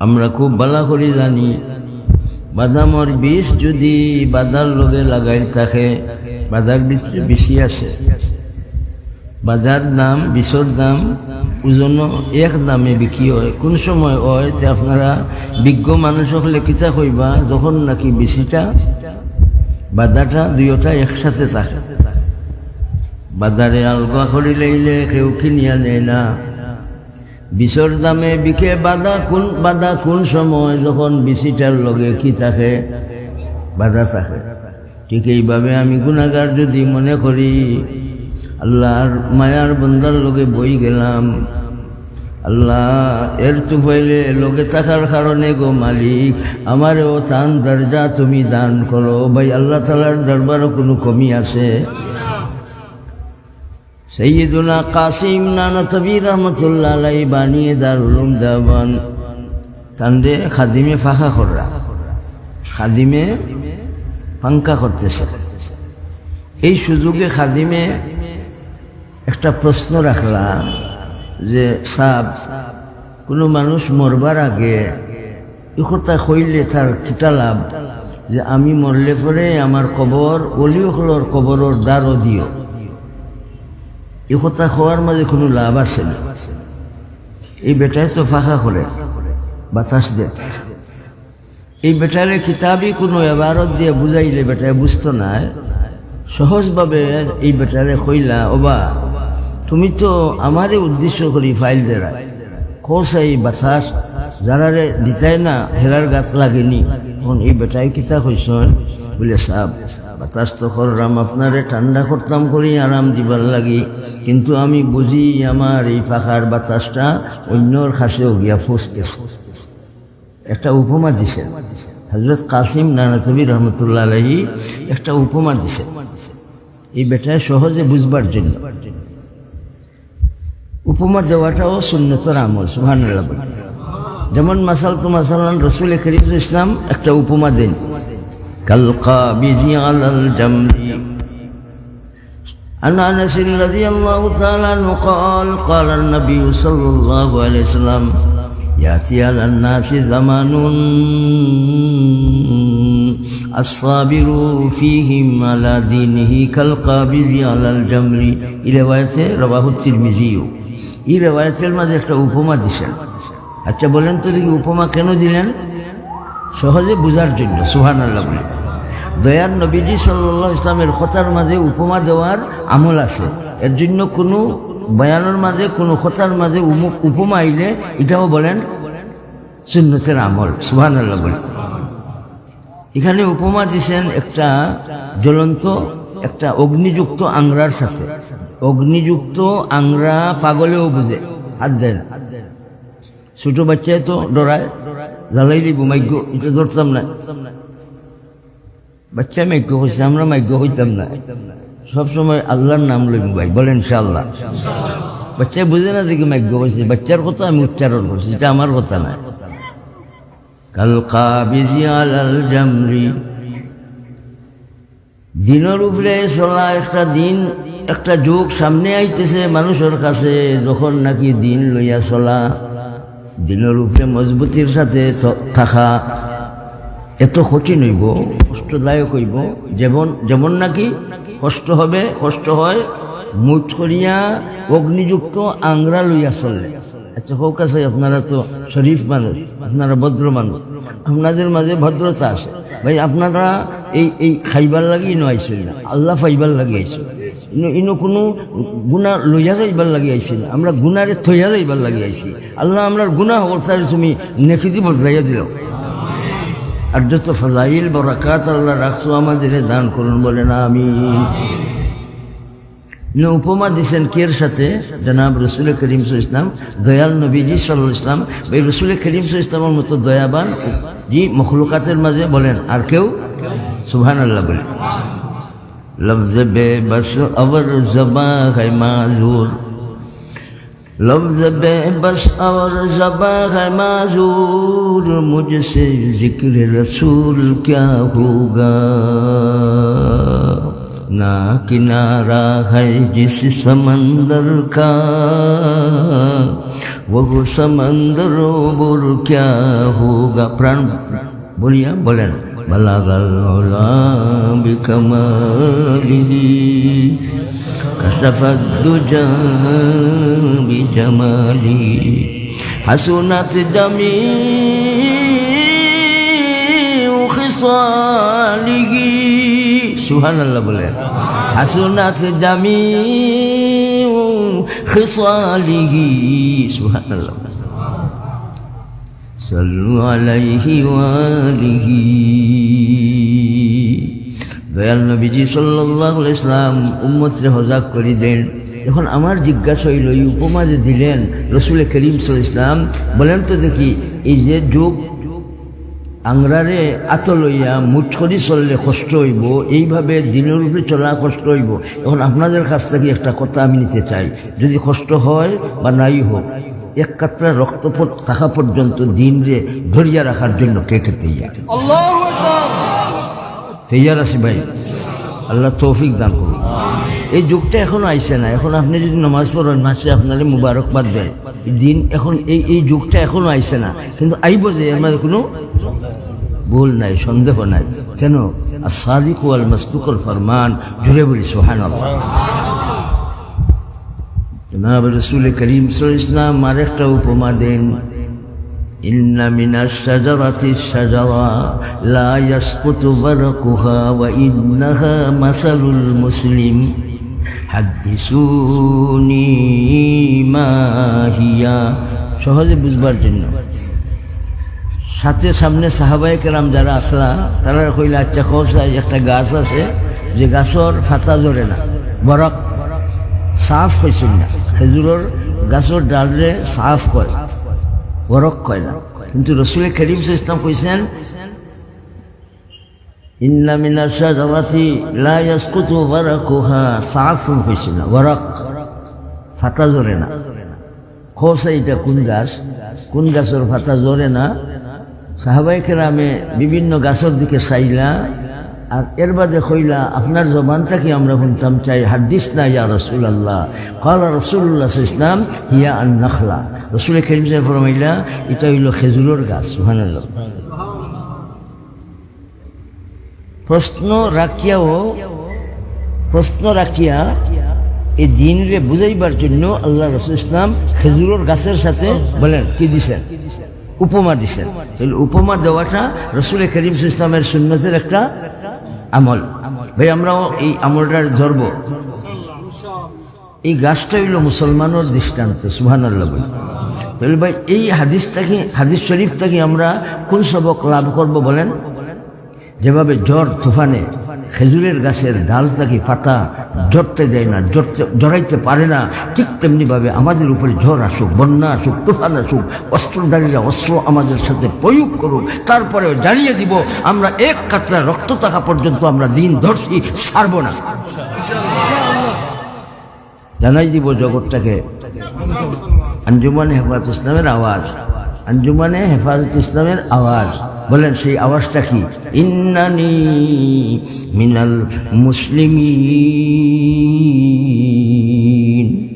আমরা খুব বালা করে জানি। বাদামর বিষ যদি বাদার লগে লাগাই থাকে, বাদার বিষ বেশি আছে বাজার দাম, বিষর দাম ওজন এক দামে বিক্রি হয়। কোন সময় হয় তে আপনারা বিজ্ঞ মানুষ হলে কিতা কইবা, যখন নাকি বেশিটা বাদাটা দুইটা একসাথে থাকে। বাজারে আলগা করে লইলে কেউ কিনিয়া নেয় না। বিষর দামে বিকে বাদা কোন বাদা কোন সময় যখন বিচিটার লগে কি থাকে? বাধা থাকে। ঠিক এইভাবে আমি গুণাগার যদি মনে করি আল্লাহর মায়ার বন্দার লগে বই গেলাম। আল্লাহ এর তুফাইলে লগে থাকার কারণে গো মালিক আমারও চান দরজা তুমি দান করো ভাই, আল্লাহ তালার দরবারও কোনো কমি আছে? সৈয়দুনা কাসিম নানা তবির রহমতুল্লাহ বানিয়ে দারুলুম দাবান তান্দে খাদিমে ফাঁকা কররা। খাদিমে পাঙ্কা করতেছে। এই সুযোগে খাদিমে একটা প্রশ্ন রাখলাম যে, সাব, কোনো মানুষ মরবার আগে কথা কইলে তার কিতা লাভ? যে, আমি মরলে পরে আমার কবর অলিওখলর কবরের দ্বারও দিও। এই কথা খাওয়ার মাঝে কোনো লাভ আছে না। এই বেটায় তো ফাঁকা করে, বাতাস এই বেটারে কিতাবই কোনো এবারত দিয়ে বুঝাইলে বেটায় বুঝতো না। সহজভাবে এই বেটারে কইলা, ওবা, তুমি তো আমারই উদ্দেশ্য করি ফাইল দেরা। কোসাই বাতাস, যারারে দিতাই না, হেরার গাছ লাগেনি। তখন এই বেটায় কিতা কইসন? বলে সাহ বাতাস তো করলাম আপনারে ঠান্ডা করতাম করি আরাম দিবার লাগি। কিন্তু আমি বুঝি আমার এই ফাঁকার বাতাসটা অন্যর কাছেও গিয়া ফুসতেছে একটা উপমা দিছেন হজরত কাসিম নানাতবি রহমতুল্লাহ আলহী একটা উপমা দিছেন এই বেটায় সহজে বুঝবার জন্য। উপমা দেওয়াটাও সুন্নতর আমল সুহান যেমন মাসাল তো মাসালান রসুল করিম ইসলাম একটা উপমা দেন। كالقابض على الجمر عن انس رضي الله تعالى عنه قال قال النبي صلى الله عليه وسلم ياتي على الناس زمان الصابر فيهم على دينه كالقابض على الجمر এই রওয়ায়াতে রবাহু তিরমিজি এই রওয়ায়াতের মাঝে একটা উপমা দিছেন আচ্ছা বলেন তো দেখি উপমা কেন দিলেন সহজে বুঝার জন্য সুহান আল্লাহ বলে। দয়ার নবীজি সাল্লাহ ইসলামের কথার মাঝে উপমা দেওয়ার আমল আছে। এর জন্য কোনো বয়ানোর মাঝে, কোনো কথার মাঝে উপমা আইলে এটাও বলেন সুন্নতের আমল সুহান আল্লাহ বলে। এখানে উপমা দিছেন একটা জ্বলন্ত, একটা অগ্নিযুক্ত আংরার সাথে। অগ্নিযুক্ত আংরা পাগলেও বুঝে, হাত দেয় না ছোট বাচ্চায় তো ডরায়। জ্বালাই দিব মাইগ্য এটা ধরতাম না। বাচ্চা মাইক্য হয়েছে আমরা মাইক্য হইতাম না। সবসময় আল্লাহর নাম লইব ভাই, বলেন আল্লাহ বাচ্চা বুঝে না দেখি মাইক্য হয়েছে বাচ্চার কথা আমি উচ্চারণ করছি, এটা আমার কথা না। কাল কাবিজি আলাল জামরি। দিনের উপরে চলা একটা দিন, একটা যুগ সামনে আইতেছে মানুষের কাছে, যখন নাকি দিন লইয়া চলা। দিনের উপরে মজবুতির সাথে থাকা এত কঠিন হইব, কষ্টদায়ক হইব, যেমন যেমন নাকি কষ্ট হবে, কষ্ট হয়, মুঠ করিয়া অগ্নিযুক্ত আংরা লইয়া চললে আচ্ছা হোক আছে, আপনারা তো শরীফ মানুষ, আপনারা ভদ্র মানুষ। আপনাদের মাঝে ভদ্রতা আছে। ভাই, আপনারা এই এই খাইবার লাগি ইনো আইছিল না। আল্লাহ ফাইবার লাগি আইছিল ইনো ইনো কোনো গুণা লইয়া যাইবার লাগি আইছিল আমরা গুণারে থইয়া যাইবার লাগি আইছি। আল্লাহ আমরা গুণা অবস্থায় তুমি নেকিতি বদলাইয়া দিল আর যত ফজাইল বরাকাত আল্লাহ রাখছো আমাদের দান করুন বলে না আমি উপমা দিচ্ছেন কের সাথে? জনাব রসুল করিম ইসলাম, দয়াল নবীজি সাল্লাহ ইসলাম এই রসুল করিম ইসলামের মতো দয়াবান জি মখলুকাতের মাঝে বলেন, আর কেউ? সুহান আল্লাহ বলেন। লফজ বে বস অবর জবা হে মাজুর। لفظ بے بس اور زبا ہے معذور مجھ سے ذکر رسول کیا ना किनारा है जिस समंदर का वह समंदर बोल क्या होगा प्राण बोलिए बोले बलागल बिकमाली कसफुजा बिजमाली हसुनत जमी खिसाली সুহানাল্লাহ বলে বলেন। আসুন জামি খিসালিহি সুহানাল্লাহ সাল্লু আলাইহি ওয়ালিহি দয়াল নবীজি সাল্লাল্লাহু আলাইহি সাল্লাম উম্মতের হজাক করে দেন এখন আমার জিজ্ঞাসা হইল, এই উপমা যে দিলেন রসুল করিম সাল ইসলাম বলেন তো দেখি, এই যে যোগ আংরারে আত লইয়া মুঠ করি চললে কষ্ট হইব এইভাবে দিনের উপরে চলা কষ্ট হইব। এখন আপনাদের কাছ থেকে একটা কথা আমি নিতে চাই। যদি কষ্ট হয় বা নাই হোক এক কাতরা রক্ত প- থাকা পর্যন্ত দিন রে ধরিয়া রাখার জন্য কে কে তৈয়ার? তৈয়ার আছি ভাই। আল্লাহ তৌফিক দান করুন। এই যুগটা এখন আইসে না। এখন আপনি যদি নমাজ পড়েন, মাসে আপনার মুবারকবাদ দেয়। দিন এখন এই এই যুগটা এখনও আইসে না। কিন্তু আইব যে আমার কোনো ভুল নাই, সন্দেহ নাই। কেন? সাদিক ওয়াল মাসতুকল ফরমান জুড়ে বলি সোহান জনাব রসুল করিম ইসলাম উপমা দেন। ইন্না মিনা সাজারাতি সাজারা লা ইয়াসকুতু বারাকুহা ওয়া ইন্নাহা মাসালুল মুসলিম। হাদিসুনি মাহিয়া। সহজে বুঝবার জন্য। সাথে সামনে সাহাবায় কেরাম যারা আসলা, তারা কইলে আচ্ছা খোসায় একটা গাছ আছে, যে গাছর ফাতা ধরে না বরক সাফ হয়েছিল না। খেজুরের গাছর ডালরে সাফ কয় বরক কয় না। কিন্তু রসুলের খেলিম ইসলাম কইছেন ইন্না মিনার শাজারাতি লা ইয়াসকুতু বারাকুহা সাফুন হইছিল না বরক ফাতা ধরে না। খোসা এটা কোন গাছ? কোন গাছের ফাতা ধরে না? সাহাবাই কেরামে বিভিন্ন গাছের দিকে চাইলা, আর এর বাদে কইলা, আপনার জবান থেকে আমরা শুনতাম, চাই হাদিস না, ইয়া রসুল আল্লাহ কলা রসুল্লাহ ইসলাম হিয়া আন নখলা রসুল করিম ফরমাইলা, এটা হইল খেজুরের গাছ। সুহান প্রশ্ন রাখিয়াও প্রশ্ন রাখিয়া এই দিনরে বুঝাইবার জন্য আল্লাহ রসুল ইসলাম খেজুরের গাছের সাথে বলেন, কি দিছেন? উপমা দিছেন। উপমা দেওয়াটা রসুল করিম ইসলামের সুন্নতের একটা আমল। ভাই, আমরাও এই আমলটার ধরব। এই গাছটা হইল মুসলমানের দৃষ্টান্ত সুহান আল্লাহ তাহলে ভাই, এই হাদিসটাকে, হাদিস শরীফটাকে আমরা কোন সবক লাভ করব বলেন? যেভাবে জ্বর তুফানে খেজুরের গাছের ডাল থাকি পাতা জড়তে দেয় না, জড়তে, জড়াইতে পারে না, ঠিক তেমনিভাবে আমাদের উপরে ঝড় আসুক, বন্যা আসুক, তুফান আসুক, অস্ত্রধারীরা অস্ত্র আমাদের সাথে প্রয়োগ করুক, তারপরেও জানিয়ে দিব, আমরা এক কাতরা রক্ত থাকা পর্যন্ত আমরা দিন ধরছি, ছাড়ব না। জানাই দিব জগৎটাকে। আঞ্জুমানে হেফাজত ইসলামের আওয়াজ, আঞ্জুমানে হেফাজত ইসলামের আওয়াজ। বলেন সেই আওয়াজটা কি? ইন্নানি মিনাল মুসলিমিন।